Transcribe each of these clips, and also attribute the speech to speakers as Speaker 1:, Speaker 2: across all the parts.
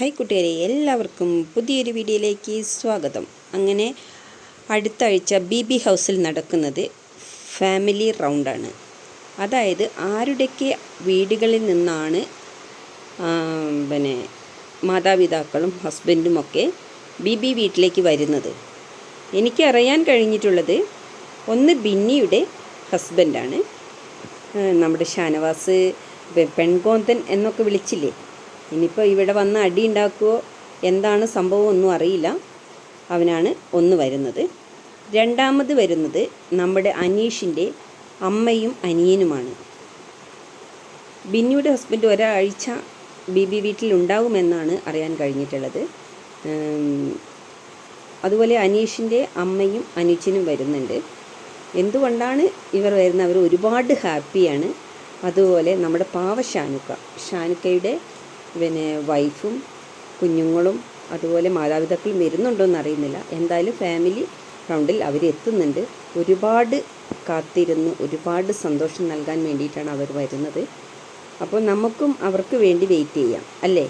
Speaker 1: Hi കുട്ടികളെ എല്ലാവർക്കും പുതിയൊരു വീഡിയോയിലേക്ക് സ്വാഗതം. അങ്ങനെ അടുത്ത ആഴ്ച ബി ബി ഹൗസിൽ നടക്കുന്നത് ഫാമിലി റൗണ്ടാണ്. അതായത് ആരുടെയൊക്കെ വീടുകളിൽ നിന്നാണ് പിന്നെ മാതാപിതാക്കളും ഹസ്ബൻഡും ഒക്കെ ബി ബി വീട്ടിലേക്ക് വരുന്നത്. എനിക്ക് അറിയാൻ കഴിഞ്ഞിട്ടുള്ളത് ഒന്ന് ബിന്നിയുടെ ഹസ്ബൻഡാണ്. നമ്മുടെ ഷാനവാസ് പെൺകോന്തൻ എന്നൊക്കെ വിളിച്ചില്ലേ? ഇനിയിപ്പോൾ ഇവിടെ വന്ന് അടി ഉണ്ടാക്കുമോ എന്താണ് സംഭവം ഒന്നും അറിയില്ല. അവനാണ് ഒന്ന് വരുന്നത്. രണ്ടാമത് വരുന്നത് നമ്മുടെ അനീഷിന്റെ അമ്മയും അനിയനുമാണ്. ബിന്നിയുടെ ഹസ്ബൻഡ് ഒരാഴ്ച ബി ബി വീട്ടിൽ ഉണ്ടാകുമെന്നാണ് അറിയാൻ കഴിഞ്ഞിട്ടുള്ളത്. അതുപോലെ അനീഷിന്റെ അമ്മയും അനീഷിനും വരുന്നുണ്ട്. എന്തുകൊണ്ടാണ് ഇവർ വരുന്നത്? അവർ ഒരുപാട് ഹാപ്പിയാണ്. അതുപോലെ നമ്മുടെ പാവ ഷാനുക്ക ഷാനുക്കയുടെ പിന്നെ വൈഫും കുഞ്ഞുങ്ങളും അതുപോലെ മാതാപിതാക്കളും വരുന്നുണ്ടോ എന്ന് അറിയുന്നില്ല എന്തായാലും ഫാമിലി റൗണ്ടിൽ അവർ എത്തുന്നുണ്ട്. ഒരുപാട് കാത്തിരുന്ന് ഒരുപാട് സന്തോഷം നൽകാൻ വേണ്ടിയിട്ടാണ് അവർ വരുന്നത്. അപ്പോൾ നമുക്കും അവർക്ക് വേണ്ടി വെയിറ്റ് ചെയ്യാം അല്ലേ?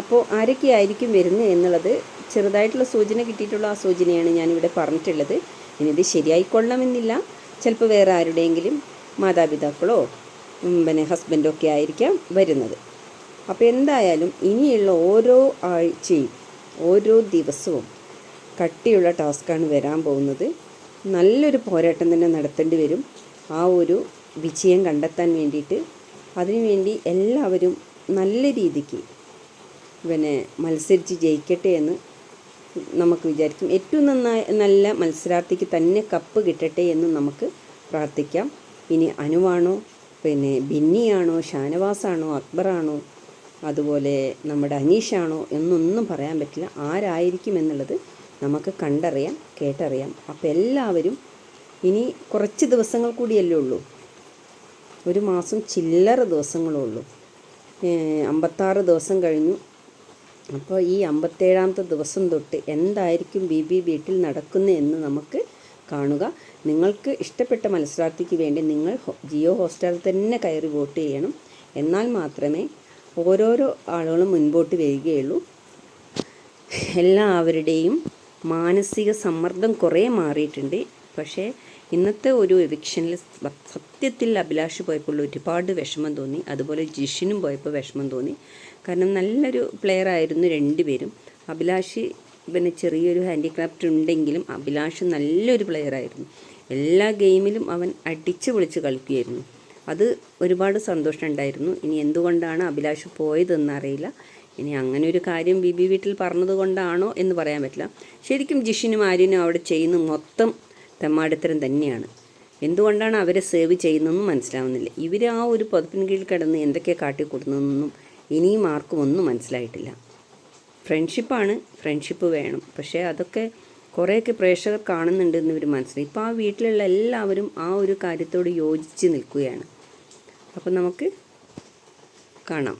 Speaker 1: അപ്പോൾ ആരൊക്കെ ആയിരിക്കും വരുന്നത് എന്നുള്ളത് ചെറുതായിട്ടുള്ള സൂചന കിട്ടിയിട്ടുള്ള ആ സൂചനയാണ് ഞാനിവിടെ പറഞ്ഞിട്ടുള്ളത്. ഇനി ഇത് ശരിയായിക്കൊള്ളണമെന്നില്ല. ചിലപ്പോൾ വേറെ ആരുടെയെങ്കിലും മാതാപിതാക്കളോ പിന്നെ ഹസ്ബൻഡോ ഒക്കെ ആയിരിക്കാം വരുന്നത്. അപ്പോൾ എന്തായാലും ഇനിയുള്ള ഓരോ ആഴ്ചയും ഓരോ ദിവസവും കട്ടിയുള്ള ടാസ്ക്കാണ് വരാൻ പോകുന്നത്. നല്ലൊരു പോരാട്ടം തന്നെ നടത്തേണ്ടി വരും. ആ ഒരു വിജയം കണ്ടെത്താൻ വേണ്ടിയിട്ട് അതിനുവേണ്ടി എല്ലാവരും നല്ല രീതിക്ക് പിന്നെ മത്സരിച്ച് ജയിക്കട്ടെ എന്ന് നമുക്ക് വിചാരിക്കും. ഏറ്റവും നന്നായി നല്ല മത്സരാർത്ഥിക്ക് തന്നെ കപ്പ് കിട്ടട്ടെ എന്ന് നമുക്ക് പ്രാർത്ഥിക്കാം. ഇനി അനുവാണോ? പിന്നെ ബിന്നിയാണോ? ഷാനവാസാണോ? അക്ബറാണോ? അതുപോലെ നമ്മുടെ അനീഷാണോ എന്നൊന്നും പറയാൻ പറ്റില്ല. ആരായിരിക്കും എന്നുള്ളത് നമുക്ക് കണ്ടറിയാം കേട്ടറിയാം. അപ്പോൾ എല്ലാവരും ഇനി കുറച്ച് ദിവസങ്ങൾ കൂടിയല്ലേ ഉള്ളൂ. ഒരു മാസം ചില്ലറ ദിവസങ്ങളേ ഉള്ളൂ. അമ്പത്താറ് ദിവസം കഴിഞ്ഞു. അപ്പോൾ ഈ അമ്പത്തേഴാമത്തെ ദിവസം തൊട്ട് എന്തായിരിക്കും ബി ബി വീട്ടിൽ നടക്കുന്നത് എന്ന് നമുക്ക് കാണുക. നിങ്ങൾക്ക് ഇഷ്ടപ്പെട്ട മത്സരാർത്ഥിക്ക് വേണ്ടി നിങ്ങൾ ജിയോ ഹോസ്റ്റലിൽ തന്നെ കയറി വോട്ട് ചെയ്യണം. എന്നാൽ മാത്രമേ ഓരോരോ ആളുകളും മുൻപോട്ട് വരികയുള്ളൂ. എല്ലാവരുടെയും മാനസിക സമ്മർദ്ദം കുറേ മാറിയിട്ടുണ്ട്. പക്ഷേ ഇന്നത്തെ ഒരു എവിക്ഷനിൽ സത്യത്തിൽ അഭിലാഷ് പോയപ്പോൾ ഒരുപാട് വിഷമം തോന്നി. അതുപോലെ ജിഷിനും പോയപ്പോൾ വിഷമം തോന്നി. കാരണം നല്ലൊരു പ്ലെയർ ആയിരുന്നു രണ്ടുപേരും. അഭിലാഷ് പിന്നെ ചെറിയൊരു ഹാൻഡിക്രാഫ്റ്റ് ഉണ്ടെങ്കിലും അഭിലാഷ് നല്ലൊരു പ്ലെയർ ആയിരുന്നു. എല്ലാ ഗെയിമിലും അവൻ അടിച്ചു പൊളിച്ച് കളിക്കുമായിരുന്നു അത് ഒരുപാട് സന്തോഷം ഉണ്ടായിരുന്നു ഇനി എന്തുകൊണ്ടാണ് അഭിലാഷ് പോയതെന്ന് അറിയില്ല. ഇനി അങ്ങനെ ഒരു കാര്യം ബി ബി വീട്ടിൽ പറഞ്ഞതുകൊണ്ടാണോ എന്ന് പറയാൻ പറ്റില്ല. ശരിക്കും ജിഷിനും ആര്യനും അവിടെ ചെയ്യുന്ന മൊത്തം തെമ്മാടിത്തരം തന്നെയാണ്. എന്തുകൊണ്ടാണ് അവരെ സേവ് ചെയ്യുന്നതെന്നും മനസ്സിലാവുന്നില്ല. ഇവർ ആ ഒരു പതിപ്പിന് കീഴിൽ കിടന്ന് എന്തൊക്കെ കാട്ടിക്കൊടുക്കുന്നതെന്നും ഇനിയും ആർക്കും ഒന്നും മനസ്സിലായിട്ടില്ല. ഫ്രണ്ട്ഷിപ്പാണ് ഫ്രണ്ട്ഷിപ്പ് വേണം. പക്ഷേ അതൊക്കെ കുറേയൊക്കെ പ്രേക്ഷകർ കാണുന്നുണ്ടെന്ന് ഇവർ മനസ്സിലായി. ഇപ്പോൾ ആ വീട്ടിലുള്ള എല്ലാവരും ആ ഒരു കാര്യത്തോട് യോജിച്ച് നിൽക്കുകയാണ്. അപ്പോൾ നമുക്ക് കാണാം.